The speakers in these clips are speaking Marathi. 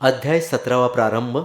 अध्याय सतरावा प्रारंभ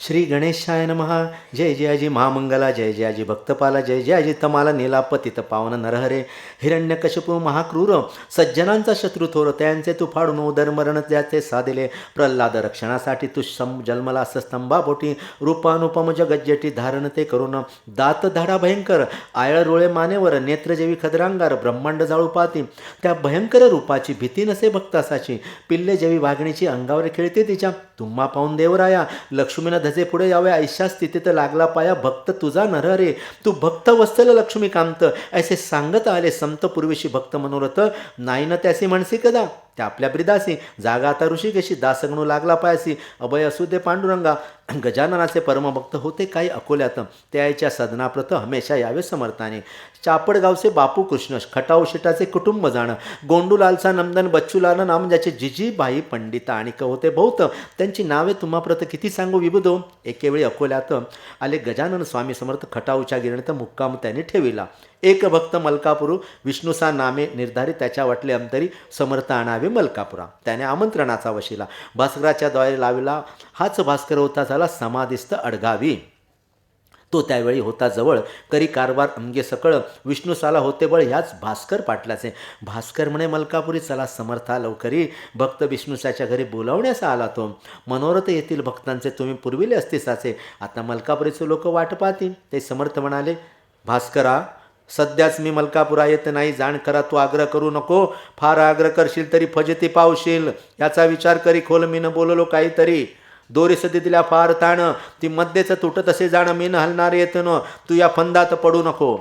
श्री गणेशाय नमः। जय जयाजी महामंगला जय जयाजी भक्तपाला जय जयाजी तमाला नीलापतित पावन नरहरे। हिरण्यकशपू महाक्रूर सज्जनांचा शत्रू थोर त्यांचे तू फाडून उदरमरण त्याचे साधिले। प्रल्हाद रक्षणासाठी तू सम जन्मला स्तंभापोटी रूपानुपम जगज्जेटी धारण ते करून दात धाडा भयंकर आयळ रोळे मानेवर नेत्रजेवी खदरांगार ब्रह्मांड जाळू पाती। त्या भयंकर रूपाची भीती नसे भक्तासाची। पिल्ले जेवी वाघणीची अंगावर खेळते तिच्या। तुम्हा पाहून देवराया लक्ष्मीनं धजे पुढे यावे. ऐशा स्थितीत लागला पाया. भक्त तुझा नर रे. तू भक्त वस्तल लक्ष्मी कामत ऐसे सांगत आले संत पूर्वीशी भक्त मनोरथ. नाही ना त्यासी म्हणसी कदा? त्या आपल्या ब्रिदासी. जागा आता ऋषिकेशी. दासगणू लागला पायासी. अभय असू दे पांडुरंगा. गजाननाचे परमभक्त होते काही अकोल्यात. त्याच्या सदनाप्रत हमेशा यावे समर्थाने. चापडगावचे बापू कृष्ण खटाऊ शेटाचे कुटुंब जाणं. गोंडूलालचा नंदन बच्चूलाल नाम ज्याचे जिजीबाई पंडिता आणि क होते बहुत त्यांची नावे तुम्हाप्रत किती सांगू विबुदो एकेवेळी अकोल्यात आले गजानन स्वामी समर्थ खटाऊच्या गिरणीत मुक्काम त्यांनी ठेविला. एक भक्त मलकापुरू विष्णुसा नामे निर्धारित त्याच्या वाटले अंतरी समर्थ आणावे मलकापुरा. त्याने आमंत्रणाचा वशिला. भास्कराच्या द्वारे लावला हाच भास्कर होता स्वतःला समाधिस्थ अडगावी. तो त्यावेळी होता जवळ. करी कारभार अंगे सकळ विष्णूसाला होते बळ ह्याच भास्कर पाटलाचे. भास्कर म्हणे मलकापुरी चला समर्था लवकरी. भक्त विष्णूसाच्या घरी बोलावण्यास आला तो. मनोरथ येथील भक्तांचे तुम्ही पुरविले असतीसाचे आता मलकापुरीचे लोक वाट पाहतील. ते समर्थ म्हणाले भास्करा सध्याच मी मलकापुरा येत नाही. जाण करा तू आग्रह करू नको. फार आग्रह करशील तरी फजती पावशील. याचा विचार करी खोल मी न बोललो काहीतरी. दोरी सदी तिला फार ताण. ती मध्येच तुटत असे जाणं मी न हलणार येत न तू या फंदात पडू नको.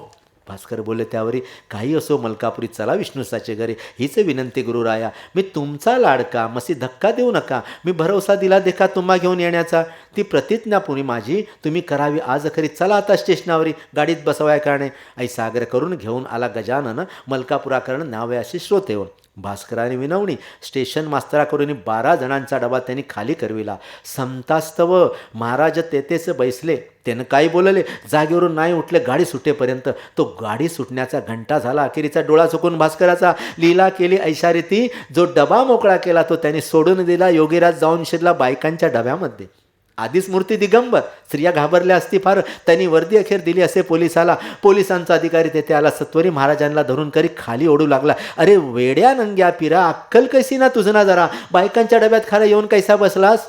भास्कर बोलले त्यावरी काही असो मलकापुरी चला विष्णुसाचे घरी. हीच विनंती गुरुराया मी तुमचा लाडका मसी धक्का देऊ नका. मी भरवसा दिला देखा तुम्हा घेऊन येण्याचा. ती प्रतिज्ञा पुणे माझी. तुम्ही करावी आज खरी. चला आता स्टेशनावरी. गाडीत बसवाय कारणे. आई सागर करून घेऊन आला गजानन. मलकापुराकरण नावयाशी असे श्रोते भास्कराने विनवणी स्टेशन मास्तराकडून बारा जणांचा डबा त्यांनी खाली करविला. समतास्तव महाराज तेथेच बैसले. त्यानं काय बोलले जागेवरून नाही उठले गाडी सुटेपर्यंत. तो गाडी सुटण्याचा घंटा झाला. अखेरीचा डोळा चुकून भास्कराचा लीला केली ऐशारी ती जो डबा मोकळा केला तो त्याने सोडून दिला. योगीराज जाऊन शिरला बायकांच्या डब्यामध्ये. आधीच मूर्ती दिगंबर. स्त्रिया घाबरल्या असती फार. त्यांनी वर्दी अखेर दिली असे पोलिसाला. पोलिसांचा अधिकारी तेथे आला. सत्वरी महाराजांना धरून करी खाली ओढू लागला. अरे वेड्या नंग्या पिरा अक्कल कैसी ना तुझं ना जरा. बायकांच्या डब्यात खाला येऊन कैसा बसलास?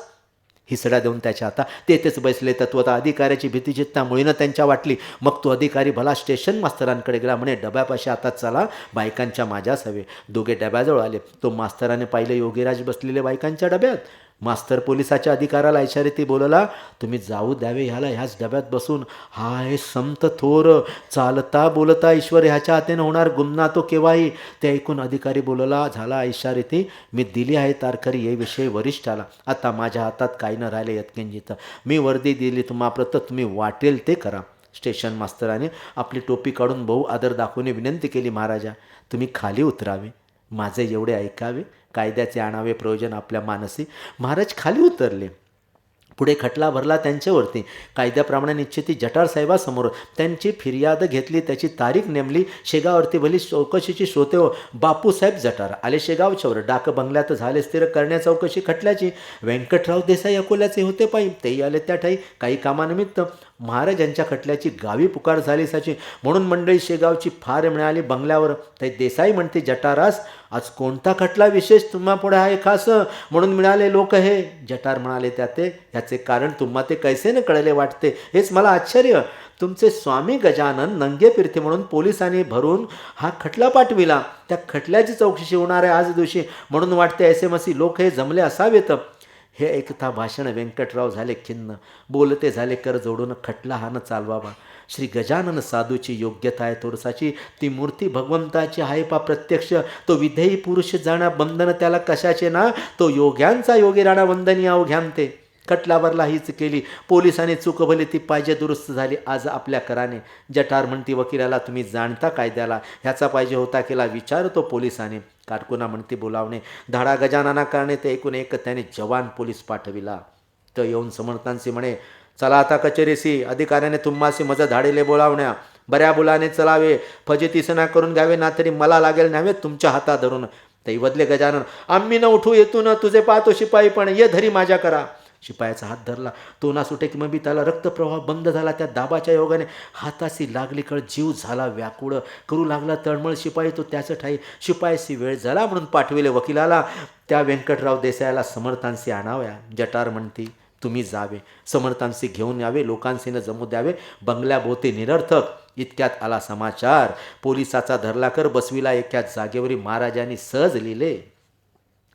हिसडा देऊन त्याच्या आता तेथेच बसले. तत्वता अधिकाऱ्याची भीती चित्ता मुळीनं त्यांच्या वाटली. मग तो अधिकारी भला स्टेशन मास्तरांकडे गेला म्हणे डब्यापाशी आता चला. बायकांच्या माझ्याच हवे. दोघे डब्याजवळ आले. तो मास्तराने पाहिले योगीराज बसलेले बायकांच्या डब्यात. मास्तर पोलिसाच्या अधिकाराला इशारे ती बोलला तुम्ही जाऊ द्यावे ह्याला ह्याच डब्यात बसून. हा हे संत थोर चालता बोलता ईश्वर ह्याच्या हातेनं होणार गुन्हा तो केव्हाही. ते ऐकून अधिकारी बोलला झाला इशारे ती मी दिली आहे तारखरी हे विषय वरिष्ठाला. आता माझ्या हातात काही न राहिले यत्किंजित मी वर्दी दिली तुम्हाप्रत तुम्ही वाटेल ते करा. स्टेशन मास्तराने आपली टोपी काढून बहु आदर दाखवून विनंती केली महाराजा तुम्ही खाली उतरावे. माझे एवढे ऐकावे कायद्याचे आणावे प्रयोजन आपल्या मानसी. महाराज खाली उतरले. पुढे खटला भरला त्यांच्यावरती. कायद्याप्रमाणे निश्चिती जटार साहेबासमोर. त्यांची फिर्याद घेतली त्याची तारीख नेमली. शेगावरती भली चौकशीची श्रोते हो. बापूसाहेब जटार आले शेगावच्यावर. डाक बंगल्यात झाले स्थिर करण्या चौकशी खटल्याची. व्यंकटराव देसाई अकोल्याचे होते पायी. तेही आले त्या ठाई. काही कामानिमित्त महाराजांच्या खटल्याची गावी पुकार झाली साची. म्हणून मंडळी शेगावची फार मिळाली बंगल्यावर. ते देसाई म्हणते जटारास आज कोणता खटला विशेष तुम्हा पुढे आहे खास? म्हणून मिळाले लोक हे. जटार म्हणाले त्या ते ह्याचे कारण तुम्हा ते कैसे न कळले वाटते? हेच मला आश्चर्य. तुमचे स्वामी गजानन नंगे फिरते म्हणून पोलिसांनी भरून हा खटला पाठविला. त्या खटल्याची चौकशी होणार आहे आज दिवशी. म्हणून वाटते एस एम लोक हे जमले असावेत. हे ऐकता भाषण व्यंकटराव झाले खिन्न. बोलते झाले कर जोडून खटला हान चालवावा. श्री गजानन साधूची योग्यता आहे थोडसाची ती मूर्ती भगवंताची आहे पा प्रत्यक्ष. तो विधेयी पुरुष जाणा बंधन त्याला कशाचे ना? तो योग्यांचा योगी राणा वंदनीय अवघ्यांते खटलावरला हीच केली. पोलिसांनी चूक भली ती पाहिजे दुरुस्त झाली. आज आपल्या कराने. जठार म्हणती वकिलाला तुम्ही जाणता कायद्याला. ह्याचा पाहिजे होता केला विचारतो पोलिसाने. कारकुना म्हणती बोलावणे. धाडा गजानना करणे ते ऐकून एक त्याने जवान पोलीस पाठविला. तर येऊन समर्थांशी म्हणे चला आता कचेरीसी. अधिकाऱ्याने तुम्हाशी मज धाडेले बोलावण्या. बऱ्या बुलाने चलावे. फजितीसना करून घ्यावे ना तरी मला लागेल न्हावे तुमच्या हातात धरून तैवदले गजानन आम्ही न उठू येतो तुझे पाहतो शिपाई पण. ये धरी माझ्या करा. शिपायाचा हात धरला. तो ना सुटे की मग त्याला रक्तप्रवाह बंद झाला. त्या दाबाच्या योगाने हाताशी लागली कळ जीव झाला व्याकुळ. करू लागला तळमळ शिपाई तो त्याचं ठाई. शिपायाशी वेळ झाला म्हणून पाठविले वकिलाला. त्या व्यंकटराव देसायाला समर्थांशी आणाव्या. जटार म्हणती तुम्ही जावे. समर्थांशी घेऊन यावे. लोकांशीनं जमू द्यावे. बंगल्याभोवती निरर्थक. इतक्यात आला समाचार. पोलिसाचा धरला कर बसविला. एका जागेवरी महाराजांनी सहज लिहिले.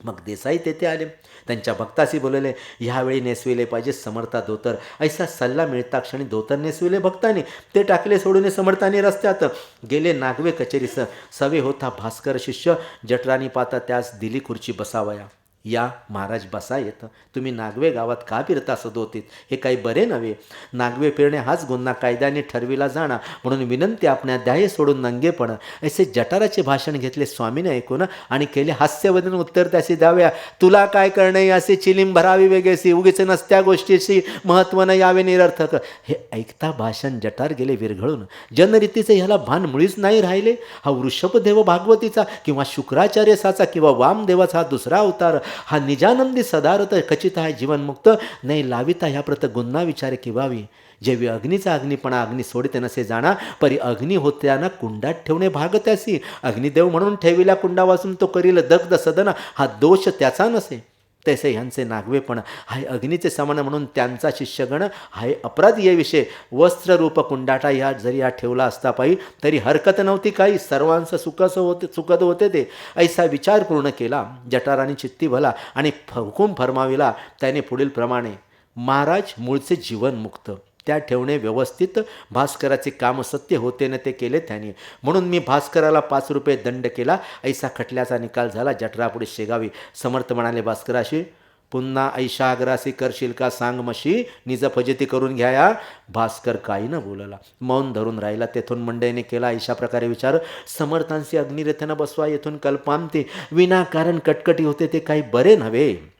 मग देसाई तेथे आले. त्यांच्या भक्ताशी बोलले ह्यावेळी नेसविले पाहिजे समर्था धोतर. ऐसा सल्ला मिळता क्षणी धोतर नेसविले भक्ताने. ते टाकले सोडून समर्थाने रस्त्यात. गेले नागवे कचेरीस. सवे होता भास्कर शिष्य. जठरानी पाता त्यास दिली खुर्ची बसावया. या महाराज बसा येतं तुम्ही नागवे गावात का फिरता सदोतीत? हे काही बरे नव्हे. नागवे फिरणे हाच गुन्हा कायद्याने ठरविला जाणा म्हणून विनंती आपल्या ध्याय सोडून नंगेपण असे जटाराचे भाषण घेतले स्वामीने ऐकून आणि केले हास्यवदन उत्तर त्याशी द्याव्या. तुला काय करणे असे चिलीम भरावी वेगळेसी उगीच नसत्या गोष्टीशी महत्त्व न यावे निरर्थक. हे ऐकता भाषण जटार गेले विरघळून. जनरीतीचे ह्याला भान मुळीच नाही राहिले. हा वृषभदेव भागवतीचा किंवा शुक्राचार्यसाचा किंवा वामदेवाचा हा दुसरा अवतार. हा निजानंदी सदारत खचित आहे जीवनमुक्त नाही लाविता ह्याप्रत गुन्हा विचारे किवावी. जेवी अग्नीचा अग्निपणा अग्नी सोडते नसे जाणा परी अग्नी होत्याना कुंडात ठेवणे भाग त्यासी अग्निदेव म्हणून ठेविल्या कुंडावासून तो करील दग्ध सदन हा दोष त्याचा नसे. तसे ह्यांचे नागवेपण हाय अग्नीचे समान म्हणून त्यांचा शिष्यगण हाय अपराध या विषय वस्त्ररूप कुंडाटा ह्या जरी हा ठेवला असता पायी तरी हरकत नव्हती काही. सर्वांचं सुखस होते सुखद होते ते. ऐसा विचार पूर्ण केला. जटाराने चित्ती भला आणि हुकूम फरमाविला. त्याने पुढील प्रमाणे महाराज मूळचे जीवनमुक्त त्या ठेवणे व्यवस्थित. भास्कराचे काम सत्य होते न ते केले त्याने. म्हणून मी भास्कराला पाच रुपये दंड केला. ऐसा खटल्याचा निकाल झाला. जठरापुढे शेगावी. समर्थ म्हणाले भास्कराशी पुन्हा ऐशाग्रासी करशील का सांग मशी निज फजिती करून घ्याया भास्कर काही न बोलला. मौन धरून राहिला. तेथून मंडईने केला अशा प्रकारे विचार. समर्थांशी अग्निरेथनं बसवा येथून कल्पांते. विनाकारण कटकटी होते ते काही बरे नव्हे.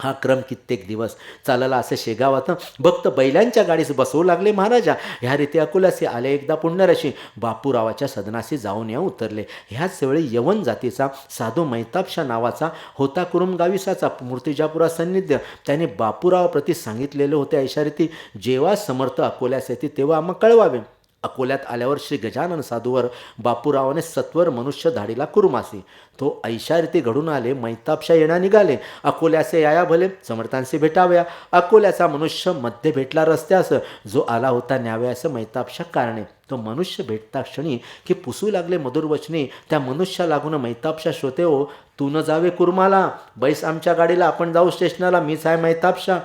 हा क्रम कित्येक दिवस चालला असं शेगावात भक्त बैलांच्या गाडीस बसवू लागले महाराजा. ह्या रीती अकोल्याशी आले एकदा पुण्यराशी. बापूरावाच्या सदनाशी जाऊन या उतरले. ह्याच वेळी यवन जातीचा साधू मैतापशा नावाचा होता कुरुम गाविसाचा मूर्तिजापुरा सान्निध्य. त्याने बापूरावाप्रती सांगितलेले होते अशा रीती जेव्हा समर्थ अकोल्यास येते तेव्हा आम्हाला कळवावे. अकोल्यात आल्यावर श्री गजानन साधूवर बापूरावाने सत्वर मनुष्य धाडीला कुरुमासी. तो ऐशारीती घडून आले मैतापशा येण्या निघाले. अकोल्याचे याया भले समर्थांशी भेटाव्या. अकोल्याचा मनुष्यमध्ये भेटला रस्त्यास. जो आला होता न्याव्यास मैतापशा कारणे. तो मनुष्य भेटता क्षणी की पुसू लागले मधुरवचने त्या मनुष्या लागून मैतापशा श्रोते हो तू न जावे कुर्माला. बैस आमच्या गाडीला आपण जाऊ स्टेशनाला. मीच आहे मैतापशा.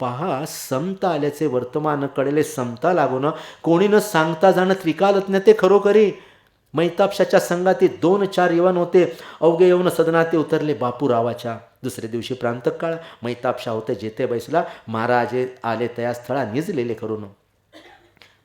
पहा समता आल्याचे वर्तमान कळले समता लागून कोणी न सांगता जाणं त्रिकालज्ञ ते खरोखरी? मैतापशाच्या संघातील दोन चार यवन होते. अवघे येऊन सदनाते उतरले बापूरावाच्या. दुसऱ्या दिवशी प्रांतकाळ मैतापशा होते जेथे बैसला महाराजे आले त्या स्थळा निजलेले करून.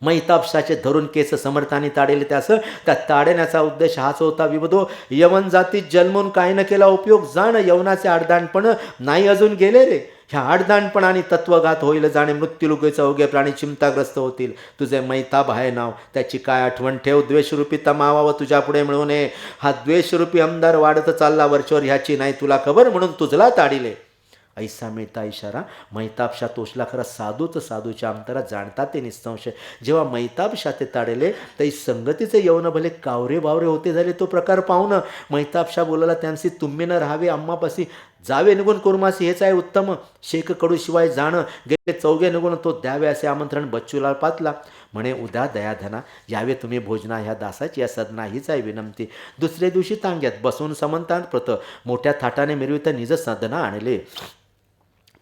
मैतापशाचे धरून केस समर्थाने ताडेले त्यास त्या ताडेण्याचा उद्देश हाच होता विवधो यवन जातीत जन्मून काय न केला उपयोग जाण यवनाचे आडदाणपण नाही अजून गेले रे. ह्या आडदाणपणाने तत्वघात होईल जाणे मृत्यूलुकेचा अवघे प्राणी चिंताग्रस्त होतील. तुझे मैताब आहे नाव त्याची काय आठवण ठेव. द्वेषरूपी तमावावं तुझ्या पुढे मिळू नये. हा द्वेषरूपी आमदार वाढत चालला वरच्यावर ह्याची नाही तुला खबर म्हणून तुझला ताडिले. ऐसा मिळता इशारा मैतापशा तोषला खरा साधूच साधूच्या अंतरात जाणता ते निसंशय जेव्हा मैतापशा ते ताडेले तरी संगतीचे येऊन भले कावरे बावरे होते झाले तो प्रकार पाहून मैतापशा बोलायला त्यांची तुम्ही न राहावे आम्हापाशी जावे निघून कुर्मासी हेच आहे उत्तम. शेख कडूशिवाय जाणं गेले चौघे निघून तो द्यावे असे आमंत्रण बच्चूला पातला. म्हणे उद्या दयाधना यावे तुम्ही भोजना ह्या दासाची या सदना हीच आहे विनंती. दुसऱ्या दिवशी तांग्यात बसून समंतांत प्रत मोठ्या थाटाने मिरवित निज सदना आणले.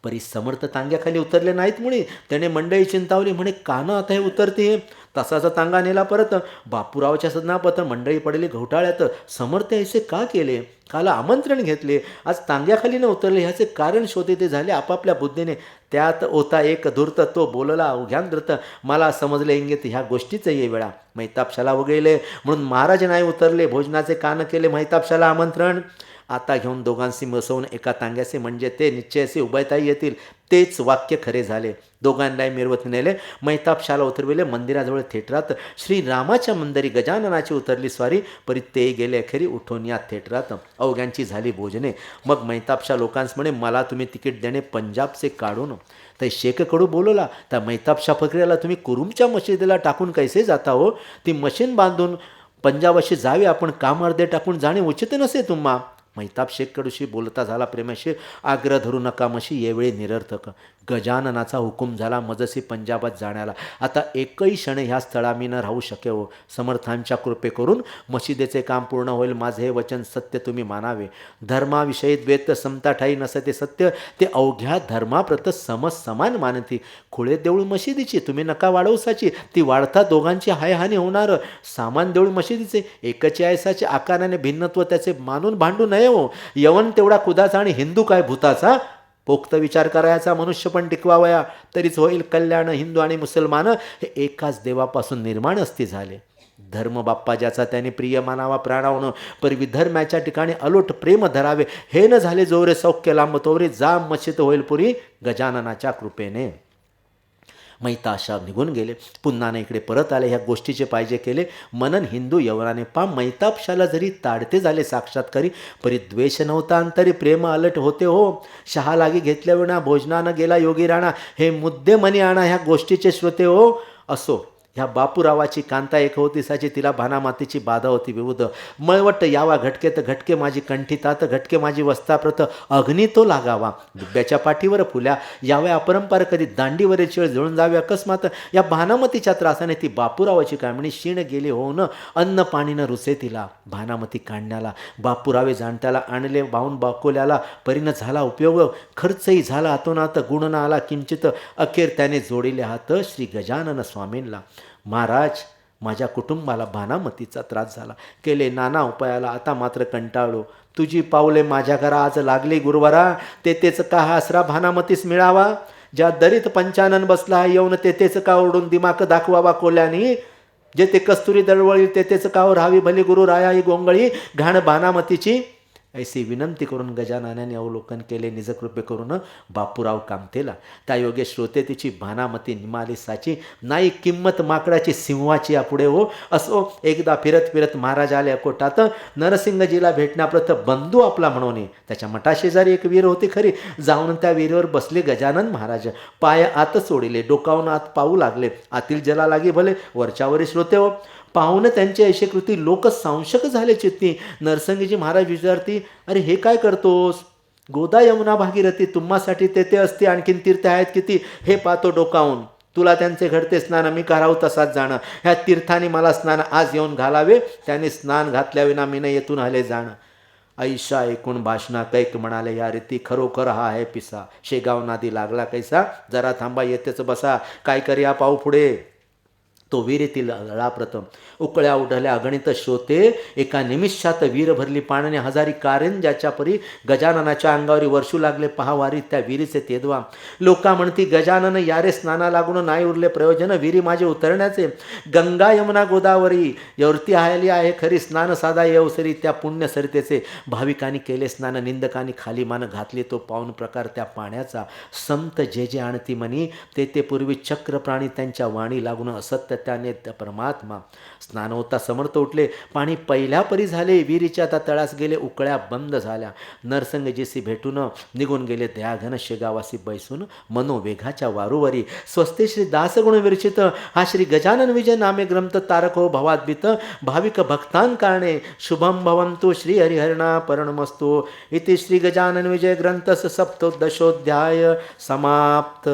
परी समर्थ तांग्याखाली उतरले नाहीत मुळे त्याने मंडळी चिंतावली म्हणे कानं आता हे उतरते? तसाचा तांगा नेला परत. बापूरावच्या सदनापत मंडळी पडली घोटाळ्यात. समर्थ ऐसे का केले? काल आमंत्रण घेतले. आज तांग्याखाली न उतरले ह्याचे कारण शोधे ते झाले आपापल्या बुद्धीने. त्यात होता एक धूर्त तो बोलला उघ्यांद्रत मला समजले इंगित ह्या गोष्टीचं ये वेळा. मैतापशाला वगळले म्हणून महाराज नाही उतरले. भोजनाचे कान केले मैतापशाला आमंत्रण. आता घेऊन दोघांशी बसवून एका तांग्याचे म्हणजे ते निश्चयसे उभयता येतील. तेच वाक्य खरे झाले. दोघांनाही मिरवत नेले. मैतापशाला उतरविले. मंदिराजवळ थेटरात श्रीरामाच्या मंदिरी गजाननाची उतरली स्वारी. परी ते गेले अखेरी उठून या थेटरात. अवघ्यांची झाली भोजने. मग मैतापशा लोकांस म्हणे मला तुम्ही तिकीट देणे पंजाबचे काढून. तर शेखकडू बोलवला. त्या मैतापशा फकऱ्याला तुम्ही कुरुमच्या मशिदीला टाकून कैसे जाता हो? ती मशीन बांधून पंजाबाशी जावे. आपण काम अर्धे टाकून जाणे उचित नसे तुम्हा. मैताप शेखकडूशी बोलता झाला प्रेमाशी आग्रह धरू नका मशी येवेळी निरर्थक. गजाननाचा हुकूम झाला मजसी पंजाबात जाण्याला. आता एकही क्षण ह्या स्थळा मी न राहू शकेव. समर्थांच्या कृपे करून मशिदेचे काम पूर्ण होईल माझे हे वचन सत्य तुम्ही मानावे. धर्माविषयी द्वेत समता ठाई नसते सत्य ते अवघ्या धर्माप्रत समज समान मानती. खुळे देऊळ मशिदीची तुम्ही नका वाढवसाची. ती वाढता दोघांची हायहानी होणार. सामान देऊळ मशिदीचे एकचे आयसाचे आकाराने भिन्नत्व त्याचे मानून भांडू नये हो. यवन तेवढा कुदाचा आणि हिंदू काय भूताचा? पोक्त विचार करायचा मनुष्य पण टिकवावया तरीच होईल कल्याण हिंदू आणि मुसलमान. हे एकाच देवापासून निर्माण असते झाले. धर्म बाप्पा ज्याचा त्याने प्रिय मानावा प्राणावणं पर विधर्म्याच्या ठिकाणी अलोट प्रेम धरावे. हे न झाले जोरे सौख्य लांब तोरे जाम मच्छित होईल पुरी गजाननाच्या कृपेने. मैताशा निघून गेले. पुन्हा इकडे परत आले ह्या गोष्टीचे पाहिजे केले. मनन हिंदू यवनाने पा मैतापशाला जरी ताडते झाले साक्षात्कारी परी द्वेष नव्हता अंतरी प्रेम अलट होते हो. शहा लागी घेतल्या भोजनानं गेला योगी राणा हे मुद्दे मनी आणा ह्या गोष्टीचे श्रोते हो. असो. ह्या बापूरावाची कांता एक होती साची तिला भानामातीची बाधा होती विविध मळवट यावा घटके तर घटके माझी कंठी तात घटके माझी वस्ताप्रत अग्नी तो लागावा. दुब्याच्या पाठीवर फुल्या याव्या अपरंपार कधी दांडीवर शिळ जळून जावे. अकस्मात या भानामतीच्या त्रासाने ती बापूरावाची कामणी क्षीण गेली होऊन अन्न पाणीनं रुसे तिला. भानामती काढण्याला बापूरावे जाणत्याला आणले बाहून बाकोल्याला परिण झाला उपयोग. खर्चही झाला अतोनात गुण न आला किंचित अखेर त्याने जोडिले हात श्री गजानन स्वामींना महाराज माझ्या कुटुंबाला भानामतीचा त्रास झाला. केले नाना उपायाला आता मात्र कंटाळलो. तुझी पावले माझ्या घरा आज लागली गुरुवारा. तेथेच का हा आसरा भानामतीस मिळावा? ज्या दरीत पंचानन बसला येऊन तेथेच का ओढून दिमाग दाखवावा कोल्यानी? ते कस्तुरी दळवळी तेथेच का हो राहावी भली गुरु राया ही गोंगळी? घाण भानामतीची ऐसी विनंती करून गजाननाने अवलोकन केले निजकृपे करून बापूराव कामतेला. त्या योगे श्रोते तिची भानामती निमाली साची नाही किंमत माकडाची सिंहाची यापुढे हो. असो एकदा फिरत फिरत महाराज आले अकोटात नरसिंहजीला भेटण्याप्रत बंधू आपला म्हणून. त्याच्या मठाशेजारी एक वीर होती खरी. जाऊन त्या वीरेवर बसले गजानन महाराज. पाय आत सोडिले डोकावून आत पाहू लागले. आतील जला लागी भले वरच्यावरी श्रोते हो. पाहून त्यांची ऐशी कृती लोक संशक झाले चित्ती नरसंगीजी महाराज विचारती अरे हे काय करतोस? गोदा यमुना भागीरथी तुम्हासाठी तेथे असते आणखीन तीर्थ आहेत किती? हे पाहतो डोकावून. तुला त्यांचे घडते स्नान मी करावं तसाच जाणं. ह्या तीर्थाने मला स्नान आज येऊन घालावे त्याने स्नान घातल्याविना मी न येथून आले जाणं. ऐशा ऐकून भाषणा कैक म्हणाले या रीती खरोखर हा आहे पिसा. शेगाव नादी लागला कैसा? जरा थांबा येतेच बसा. काय करूया पाऊ पुढे तो वीरेतील लळा प्रथम. उकळ्या उठल्या अगणित शोते एका निमिषात वीर भरली पाण्याने हजारी कारंजाच्या परी गजाननाच्या अंगावरी वर्षू लागले पहावारी त्या विरीचे तेदवा. लोका म्हणती गजानन यारे स्नाना लागून नाही उरले प्रयोजन विरी माझे उतरण्याचे. गंगा यमुना गोदावरी यवरती आयली आहे खरी स्नान साधा येवसरी त्या पुण्य सरितेचे. भाविकांनी केले स्नान निंदकांनी खाली मान घातले तो पाऊन प्रकार त्या पाण्याचा. संत जे जे आणती म्हणी ते ते पूर्वी चक्र प्राणी त्यांच्या वाणी लागून असत्य त्याने त्या परमात्मा स्नान होता समर्थ उठले. पाणी पहिल्या परी झाले. विहिरीच्या आता तळास गेले. उकळ्या बंद झाल्या. नरसंगजीसी भेटून निघून गेले. दयाघन शेगावासी बैसून मनोवेघाच्या वारूवरी. स्वस्ते श्री दासगुण विरचित. हा श्री गजानन विजय नामे ग्रंथ तारक हो भवाद्भित. भाविक भक्तान कारणे. शुभम भवंतु श्री हरिहरणा परणमस्तु. इति श्री गजानन विजय ग्रंथस सप्तोदशोध्याय समाप्त.